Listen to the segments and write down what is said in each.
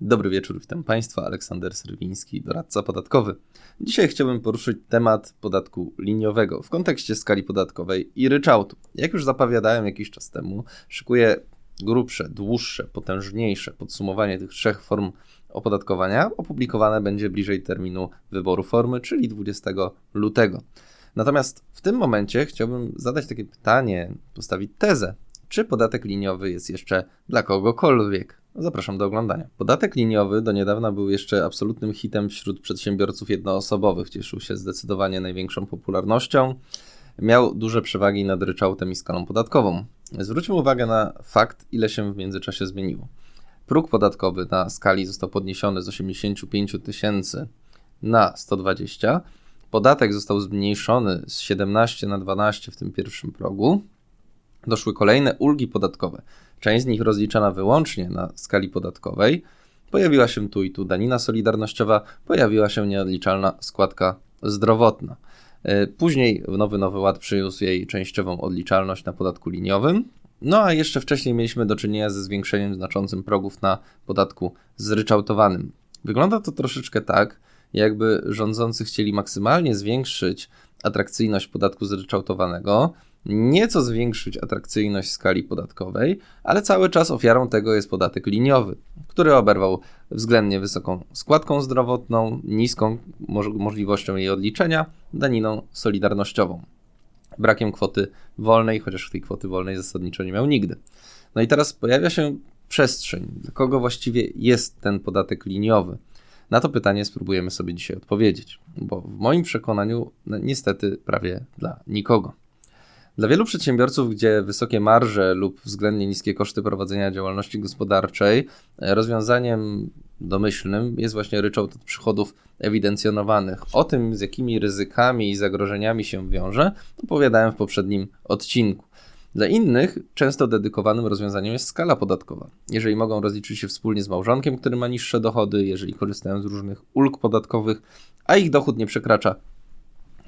Dobry wieczór, witam Państwa. Aleksander Serwiński, doradca podatkowy. Dzisiaj chciałbym poruszyć temat podatku liniowego w kontekście skali podatkowej i ryczałtu. Jak już zapowiadałem jakiś czas temu, szykuję grubsze, dłuższe, potężniejsze podsumowanie tych trzech form opodatkowania. Opublikowane będzie bliżej terminu wyboru formy, czyli 20 lutego. Natomiast w tym momencie chciałbym zadać takie pytanie, postawić tezę, czy podatek liniowy jest jeszcze dla kogokolwiek. Zapraszam do oglądania. Podatek liniowy do niedawna był jeszcze absolutnym hitem wśród przedsiębiorców jednoosobowych. Cieszył się zdecydowanie największą popularnością. Miał duże przewagi nad ryczałtem i skalą podatkową. Zwróćmy uwagę na fakt, ile się w międzyczasie zmieniło. Próg podatkowy na skali został podniesiony z 85 tysięcy na 120. Podatek został zmniejszony z 17 na 12 w tym pierwszym progu. Doszły kolejne ulgi podatkowe. Część z nich rozliczana wyłącznie na skali podatkowej. Pojawiła się tu i tu danina solidarnościowa, pojawiła się nieodliczalna składka zdrowotna. E, później nowy Nowy Ład przyniósł jej częściową odliczalność na podatku liniowym. No a jeszcze wcześniej mieliśmy do czynienia ze zwiększeniem znaczącym progów na podatku zryczałtowanym. Wygląda to troszeczkę tak, jakby rządzący chcieli maksymalnie zwiększyć atrakcyjność podatku zryczałtowanego, nieco zwiększyć atrakcyjność skali podatkowej, ale cały czas ofiarą tego jest podatek liniowy, który oberwał względnie wysoką składką zdrowotną, niską możliwością jej odliczenia, daniną solidarnościową. Brakiem kwoty wolnej, chociaż tej kwoty wolnej zasadniczo nie miał nigdy. No i teraz pojawia się przestrzeń, dla kogo właściwie jest ten podatek liniowy. Na to pytanie spróbujemy sobie dzisiaj odpowiedzieć, bo w moim przekonaniu no, niestety prawie dla nikogo. Dla wielu przedsiębiorców, gdzie wysokie marże lub względnie niskie koszty prowadzenia działalności gospodarczej, e, rozwiązaniem domyślnym jest właśnie ryczałt od przychodów ewidencjonowanych. O tym, z jakimi ryzykami i zagrożeniami się wiąże, opowiadałem w poprzednim odcinku. Dla innych często dedykowanym rozwiązaniem jest skala podatkowa. Jeżeli mogą rozliczyć się wspólnie z małżonkiem, który ma niższe dochody, jeżeli korzystają z różnych ulg podatkowych, a ich dochód nie przekracza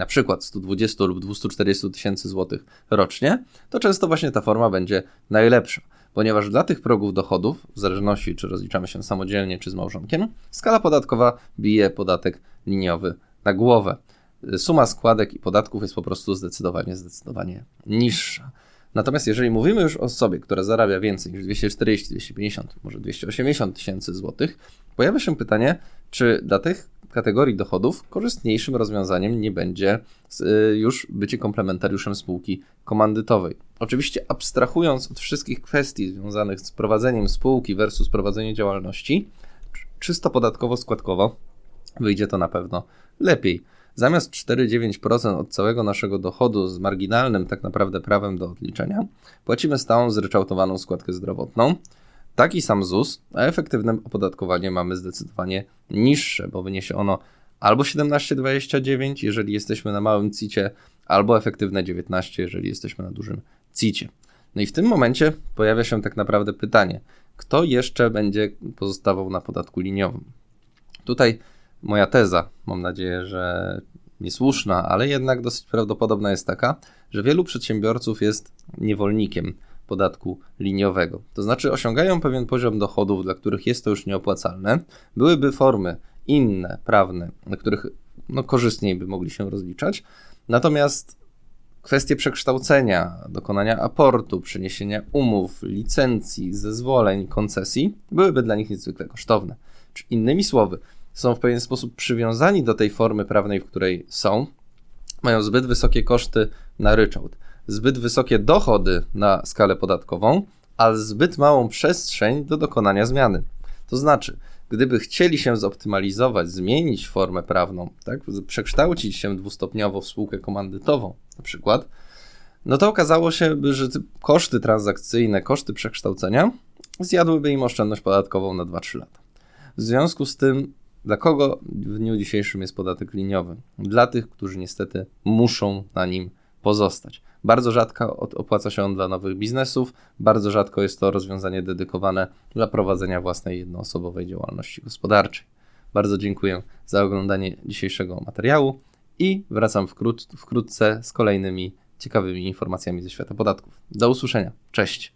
na przykład 120 lub 240 tysięcy złotych rocznie, to często właśnie ta forma będzie najlepsza, ponieważ dla tych progów dochodów, w zależności czy rozliczamy się samodzielnie czy z małżonkiem, skala podatkowa bije podatek liniowy na głowę. Suma składek i podatków jest po prostu zdecydowanie, zdecydowanie niższa. Natomiast jeżeli mówimy już o osobie, która zarabia więcej niż 240, 250, może 280 tysięcy złotych, pojawia się pytanie, czy dla tych kategorii dochodów korzystniejszym rozwiązaniem nie będzie y, już bycie komplementariuszem spółki komandytowej. Oczywiście abstrahując od wszystkich kwestii związanych z prowadzeniem spółki versus prowadzenie działalności, czysto podatkowo-składkowo wyjdzie to na pewno lepiej. Zamiast 4,9% od całego naszego dochodu z marginalnym tak naprawdę prawem do odliczenia, płacimy stałą zryczałtowaną składkę zdrowotną, taki sam ZUS, a efektywne opodatkowanie mamy zdecydowanie niższe, bo wyniesie ono albo 17,29, jeżeli jesteśmy na małym CIT-cie, albo efektywne 19, jeżeli jesteśmy na dużym CIT-cie. No i w tym momencie pojawia się tak naprawdę pytanie, kto jeszcze będzie pozostawał na podatku liniowym? Tutaj moja teza, mam nadzieję, że niesłuszna, ale jednak dosyć prawdopodobna jest taka, że wielu przedsiębiorców jest niewolnikiem podatku liniowego. To znaczy osiągają pewien poziom dochodów, dla których jest to już nieopłacalne. Byłyby formy inne, prawne, na których no, korzystniej by mogli się rozliczać. Natomiast kwestie przekształcenia, dokonania aportu, przeniesienia umów, licencji, zezwoleń, koncesji byłyby dla nich niezwykle kosztowne. Czy innymi słowy, są w pewien sposób przywiązani do tej formy prawnej, w której są, mają zbyt wysokie koszty na ryczałt zbyt wysokie dochody na skalę podatkową, ale zbyt małą przestrzeń do dokonania zmiany. To znaczy, gdyby chcieli się zoptymalizować, zmienić formę prawną, tak, przekształcić się dwustopniowo w spółkę komandytową, na przykład, no to okazało się, że koszty transakcyjne, koszty przekształcenia zjadłyby im oszczędność podatkową na 2-3 lata. W związku z tym, dla kogo w dniu dzisiejszym jest podatek liniowy? Dla tych, którzy niestety muszą na nim pozostać. Bardzo rzadko opłaca się on dla nowych biznesów, bardzo rzadko jest to rozwiązanie dedykowane dla prowadzenia własnej jednoosobowej działalności gospodarczej. Bardzo dziękuję za oglądanie dzisiejszego materiału i wracam wkrót, wkrótce z kolejnymi ciekawymi informacjami ze świata podatków. Do usłyszenia. Cześć.